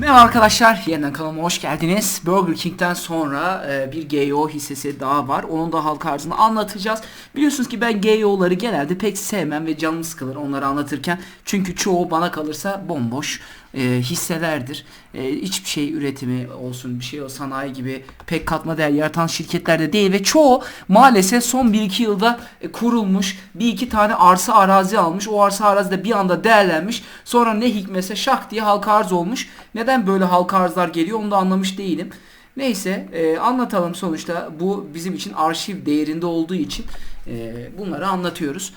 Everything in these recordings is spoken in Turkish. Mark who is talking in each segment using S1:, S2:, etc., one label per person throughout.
S1: Merhaba arkadaşlar, yeniden kanalıma hoş geldiniz. Burger King'den sonra e, bir GEO hissesi daha var. Onun da halka arzını anlatacağız. Biliyorsunuz ki ben GEO'ları genelde pek sevmem ve canım sıkılır onları anlatırken. Çünkü çoğu bana kalırsa bomboş e, hisselerdir. E, hiçbir şey üretimi olsun, bir şey o sanayi gibi pek katma değer yaratan şirketlerde değil ve çoğu maalesef son 1-2 yılda e, kurulmuş, bir iki tane arsa arazi almış. O arsa arazi de bir anda değerlenmiş. Sonra ne hikmetse şak diye halka arz olmuş. Neden böyle halka arzlar geliyor onu da anlamış değilim. Neyse e, anlatalım sonuçta bu bizim için arşiv değerinde olduğu için e, bunları anlatıyoruz.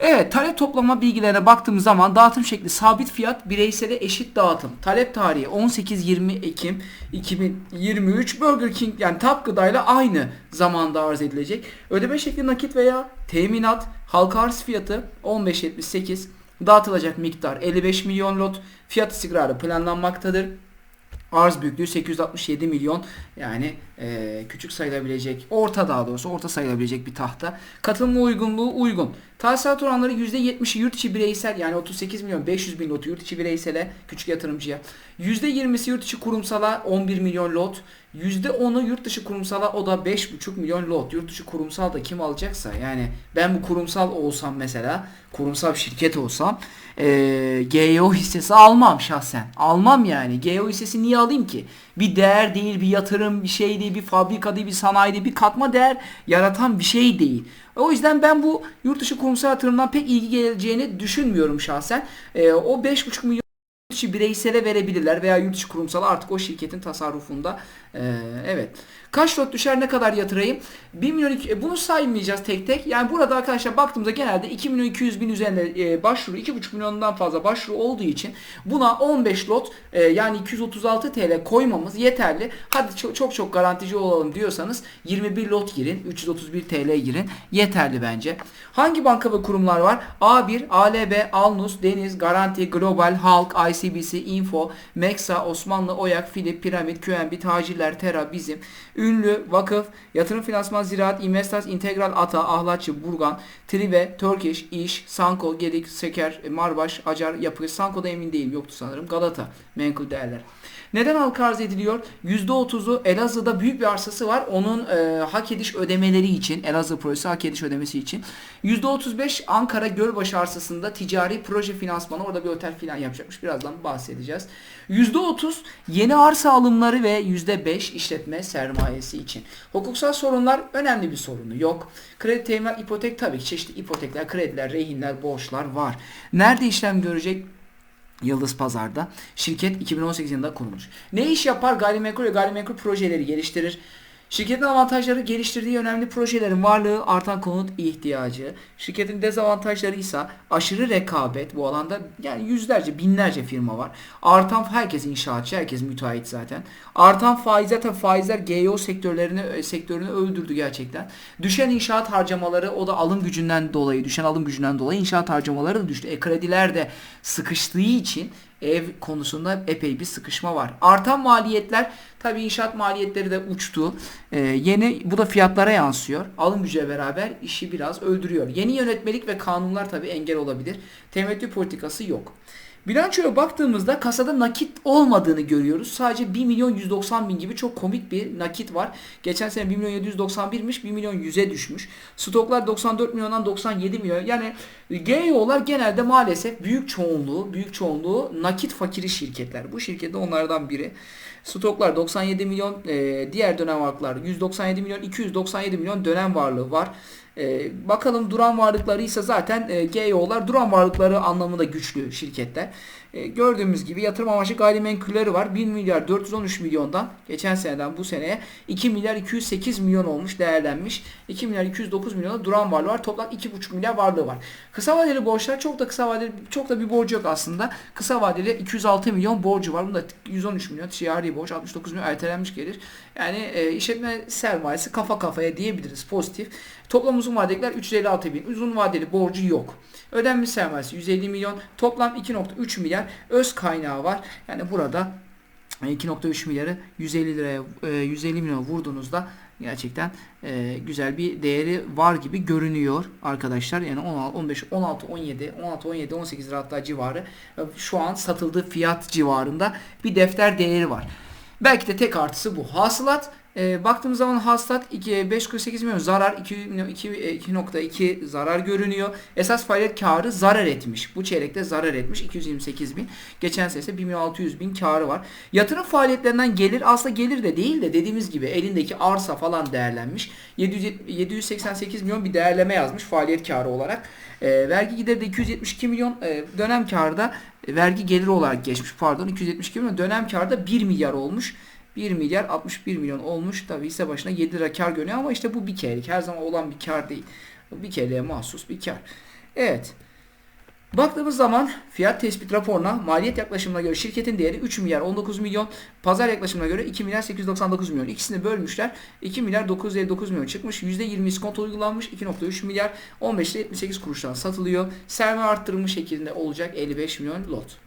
S1: Evet talep toplama bilgilerine baktığımız zaman dağıtım şekli sabit fiyat bireysele eşit dağıtım. Talep tarihi 18-20 Ekim 2023 Burger King yani Tap gıdayla aynı zamanda arz edilecek. Ödeme şekli nakit veya teminat halka arz fiyatı 15.78 dağıtılacak miktar 55 milyon lot fiyat istikrarı planlanmaktadır. Arz büyüklüğü 867 milyon yani e, küçük sayılabilecek orta daha doğrusu orta sayılabilecek bir tahta. Katılma uygunluğu uygun. Tahsilat oranları %70'i yurt içi bireysel yani 38 milyon 500 bin lot yurt içi bireysele küçük yatırımcıya. %20'si yurt içi kurumsala 11 milyon lot. %10'u yurt dışı kurumsala o da 5,5 milyon lot. Yurt dışı kurumsal da kim alacaksa yani ben bu kurumsal olsam mesela kurumsal şirket olsam e, GEO hissesi almam şahsen. Almam yani. GEO hissesi niye alayım ki? Bir değer değil, bir yatırım, bir şey değil, bir fabrika değil, bir sanayi değil, bir katma değer yaratan bir şey değil. O yüzden ben bu yurt dışı kurumsal yatırımdan pek ilgi geleceğini düşünmüyorum şahsen. E, o 5,5 milyon dışı bireysele verebilirler veya yurt dışı kurumsala artık o şirketin tasarrufunda. Ee, evet. Kaç lot düşer ne kadar yatırayım? 1 milyon e, bunu saymayacağız tek tek. Yani burada arkadaşlar baktığımızda genelde 2 milyon 200 bin üzerinde e, başvuru 2,5 milyondan fazla başvuru olduğu için buna 15 lot e, yani 236 TL koymamız yeterli. Hadi çok çok, çok garantici olalım diyorsanız 21 lot girin 331 TL girin yeterli bence. Hangi banka ve kurumlar var? A1, ALB, Alnus, Deniz, Garanti, Global, Halk, ICBC, Info, Meksa, Osmanlı, Oyak, Filip, Piramit, QNB, Tacirler, Tera, Bizim, Ünlü, Vakıf, Yatırım Finansman Ziraat, Investors, Integral, Ata, Ahlatçı, Burgan, Trive, Turkish, İş, Sanko, Gedik, Seker, Marbaş, Acar, Yapı, Sanko'da emin değilim yoktu sanırım. Galata, Menkul Değerler. Neden halka arz ediliyor? %30'u Elazığ'da büyük bir arsası var. Onun e, hak ediş ödemeleri için, Elazığ projesi hak ediş ödemesi için. %35 Ankara Gölbaşı arsasında ticari proje finansmanı. Orada bir otel filan yapacakmış. Birazdan bahsedeceğiz. %30 yeni arsa alımları ve %5 işletme sermayesi için. Hukuksal sorunlar önemli bir sorunu yok. Kredi teminat ipotek tabii ki çeşitli ipotekler, krediler, rehinler, borçlar var. Nerede işlem görecek? Yıldız Pazar'da. Şirket 2018 yılında kurulmuş. Ne iş yapar? Gayrimenkul ve gayrimenkul projeleri geliştirir. Şirketin avantajları geliştirdiği önemli projelerin varlığı artan konut ihtiyacı. Şirketin dezavantajları ise aşırı rekabet bu alanda yani yüzlerce binlerce firma var. Artan herkes inşaatçı, herkes müteahhit zaten. Artan faiz zaten faizler GEO sektörlerini sektörünü öldürdü gerçekten. Düşen inşaat harcamaları o da alım gücünden dolayı, düşen alım gücünden dolayı inşaat harcamaları da düştü. E krediler de sıkıştığı için ev konusunda epey bir sıkışma var. Artan maliyetler tabi inşaat maliyetleri de uçtu. Ee, yeni bu da fiyatlara yansıyor. Alım gücüyle beraber işi biraz öldürüyor. Yeni yönetmelik ve kanunlar tabi engel olabilir. Temettü politikası yok. Bilançoya baktığımızda kasada nakit olmadığını görüyoruz. Sadece 1 milyon 190 bin gibi çok komik bir nakit var. Geçen sene 1 milyon 791'miş 1 milyon 100'e düşmüş. Stoklar 94 milyondan 97 milyon. Yani GEO'lar genelde maalesef büyük çoğunluğu büyük çoğunluğu nakit fakiri şirketler. Bu şirket de onlardan biri. Stoklar 97 milyon, e, diğer dönem varlıklar 197 milyon, 297 milyon dönem varlığı var. E, bakalım duran varlıkları ise zaten e, GEO'lar duran varlıkları anlamında güçlü şirketler. E, gördüğümüz gibi yatırım amaçlı gayrimenkulleri var. 1 milyar 413 milyondan geçen seneden bu seneye 2 milyar 208 milyon olmuş değerlenmiş. 2 milyar 209 milyona duran varlığı var. Toplam 2,5 milyar varlığı var. Kısa vadeli borçlar çok da kısa vadeli çok da bir borcu yok aslında. Kısa vadeli 206 milyon borcu var. Bunda 113 milyon ticari borç 69 milyon ertelenmiş gelir. Yani e, işletme sermayesi kafa kafaya diyebiliriz pozitif. Toplam uzun vadelikler 356 bin. Uzun vadeli borcu yok. Ödenmiş sermayesi 150 milyon. Toplam 2.3 milyar öz kaynağı var. Yani burada 2.3 milyarı 150 liraya 150 milyon vurduğunuzda Gerçekten e, güzel bir değeri var gibi görünüyor arkadaşlar. Yani 16, 15, 16, 17, 16, 17, 18 lira hatta civarı e, şu an satıldığı fiyat civarında bir defter değeri var. Belki de tek artısı bu. Hasılat e, baktığımız zaman hasılat 2, 548 milyon zarar 2.2 zarar görünüyor. Esas faaliyet karı zarar etmiş. Bu çeyrekte zarar etmiş 228 bin. Geçen sene ise 1 milyon 600 bin karı var. Yatırım faaliyetlerinden gelir aslında gelir de değil de dediğimiz gibi elindeki arsa falan değerlenmiş. 700, 788 milyon bir değerleme yazmış faaliyet karı olarak. E, vergi gideri de 272 milyon e, dönem karı da e, vergi geliri olarak geçmiş pardon 272 milyon dönem karı da 1 milyar olmuş. 1 milyar 61 milyon olmuş. Tabi hisse başına 7 lira kar görünüyor ama işte bu bir kerelik. Her zaman olan bir kar değil. Bir kereye mahsus bir kar. Evet. Baktığımız zaman fiyat tespit raporuna maliyet yaklaşımına göre şirketin değeri 3 milyar 19 milyon, pazar yaklaşımına göre 2 milyar 899 milyon. İkisini bölmüşler. 2 milyar 959 milyon çıkmış. %20 iskonto uygulanmış. 2.3 milyar 15 ile 78 kuruştan satılıyor. Sermaye arttırılmış şeklinde olacak 55 milyon lot.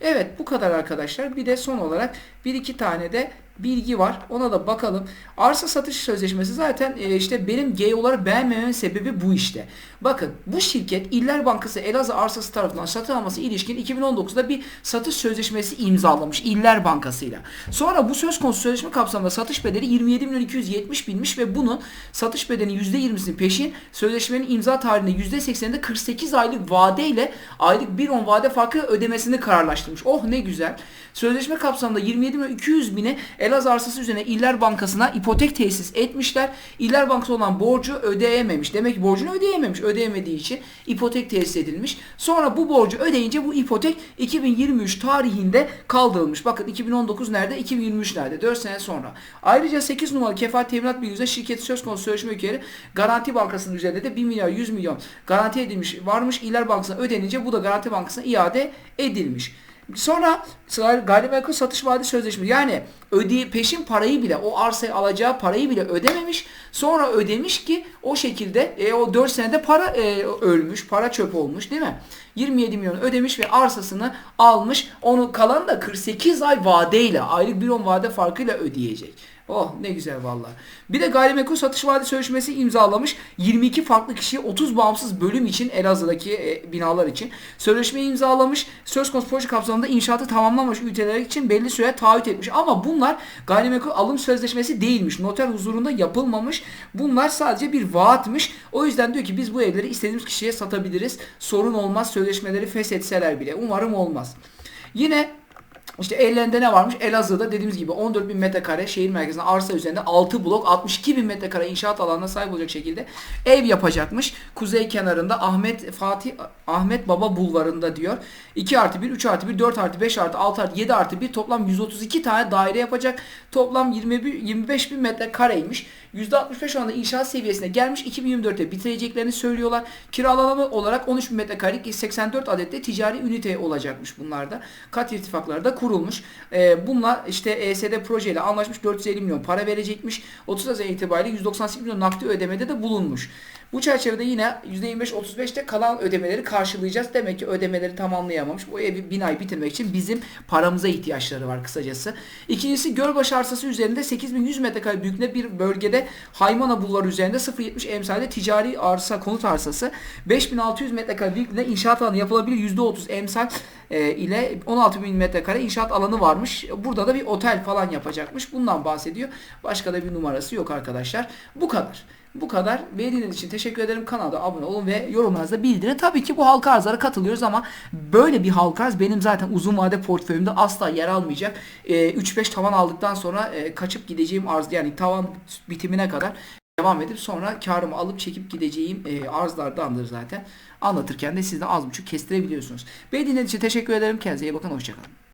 S1: Evet bu kadar arkadaşlar. Bir de son olarak bir iki tane de bilgi var. Ona da bakalım. Arsa satış sözleşmesi zaten e, işte benim GEO'ları beğenmememin sebebi bu işte. Bakın bu şirket İller Bankası Elazığ arsası tarafından satın alması ilişkin 2019'da bir satış sözleşmesi imzalamış İller Bankası'yla. Sonra bu söz konusu sözleşme kapsamında satış bedeli 27 milyon 270 binmiş ve bunun satış bedelinin %20'sini peşin sözleşmenin imza tarihinde %80'inde 48 aylık vadeyle aylık 1.10 vade farkı ödemesini kararlaştırmış. Oh ne güzel. Sözleşme kapsamında 27 milyon 200 bine Elazığ arsası üzerine İller Bankası'na ipotek tesis etmişler. İller Bankası olan borcu ödeyememiş. Demek ki borcunu ödeyememiş. Ödeyemediği için ipotek tesis edilmiş. Sonra bu borcu ödeyince bu ipotek 2023 tarihinde kaldırılmış. Bakın 2019 nerede? 2023 nerede? 4 sene sonra. Ayrıca 8 numaralı kefalet teminat bilgisiyle şirket söz konusu sözleşme ülkeleri Garanti Bankası'nın üzerinde de 1 milyar 100 milyon garanti edilmiş varmış. İller Bankası'na ödenince bu da Garanti Bankası'na iade edilmiş. Sonra gayrimenkul satış vaadi sözleşmesi yani ödeyi peşin parayı bile o arsayı alacağı parayı bile ödememiş. Sonra ödemiş ki o şekilde e, o 4 senede para e, ölmüş, para çöp olmuş değil mi? 27 milyon ödemiş ve arsasını almış. Onu kalan da 48 ay vadeyle aylık bir on vade farkıyla ödeyecek. Oh ne güzel vallahi. Bir de gayrimenkul satış vaadi sözleşmesi imzalamış. 22 farklı kişiye 30 bağımsız bölüm için Elazığ'daki e, binalar için. Sözleşmeyi imzalamış. Söz konusu proje kapsamında inşaatı tamamlanmış ülkeler için belli süre taahhüt etmiş. Ama bunlar gayrimenkul alım sözleşmesi değilmiş. Noter huzurunda yapılmamış. Bunlar sadece bir vaatmiş. O yüzden diyor ki biz bu evleri istediğimiz kişiye satabiliriz. Sorun olmaz sözleşmeleri feshetseler bile. Umarım olmaz. Yine işte ellerinde ne varmış? Elazığ'da dediğimiz gibi 14 bin metrekare şehir merkezinde arsa üzerinde 6 blok 62 bin metrekare inşaat alanına sahip olacak şekilde ev yapacakmış. Kuzey kenarında Ahmet Fatih Ahmet Baba bulvarında diyor. 2 artı 1, 3 artı 1, 4 artı 5 artı 6 artı 7 artı 1 toplam 132 tane daire yapacak. Toplam 21, 25 bin metrekareymiş. %65 oranında inşaat seviyesine gelmiş. 2024'te bitireceklerini söylüyorlar. Kiralanma olarak 13 bin metrekarelik 84 adette ticari ünite olacakmış bunlarda. Kat irtifakları da kurulmuş. E, bunlar işte ESD projeyle anlaşmış 450 milyon para verecekmiş. 30 Haziran itibariyle 198 milyon nakdi ödemede de bulunmuş. Bu çerçevede yine %25-35'te kalan ödemeleri karşılayacağız. Demek ki ödemeleri tamamlayamamış. Bu evi binayı bitirmek için bizim paramıza ihtiyaçları var kısacası. İkincisi Gölbaşı arsası üzerinde 8100 metrekare büyüklüğünde bir bölgede Haymana Bulvarı üzerinde 0.70 emsalde ticari arsa konut arsası 5600 metrekare büyüklüğünde inşaat alanı yapılabilir %30 emsal e, ile 16.000 metrekare inşaat alanı varmış. Burada da bir otel falan yapacakmış. Bundan bahsediyor. Başka da bir numarası yok arkadaşlar. Bu kadar. Bu kadar. Beğendiğiniz için teşekkür ederim. Kanala abone olun ve yorumlarınızda bildirin. Tabii ki bu halka arzlara katılıyoruz ama böyle bir halka arz benim zaten uzun vade portföyümde asla yer almayacak. E, 3-5 tavan aldıktan sonra e, kaçıp gideceğim arz yani tavan bitimine kadar devam edip sonra karımı alıp çekip gideceğim e, arzlardandır zaten. Anlatırken de siz de az buçuk kestirebiliyorsunuz. Beni için teşekkür ederim. Kendinize iyi bakın. Hoşçakalın.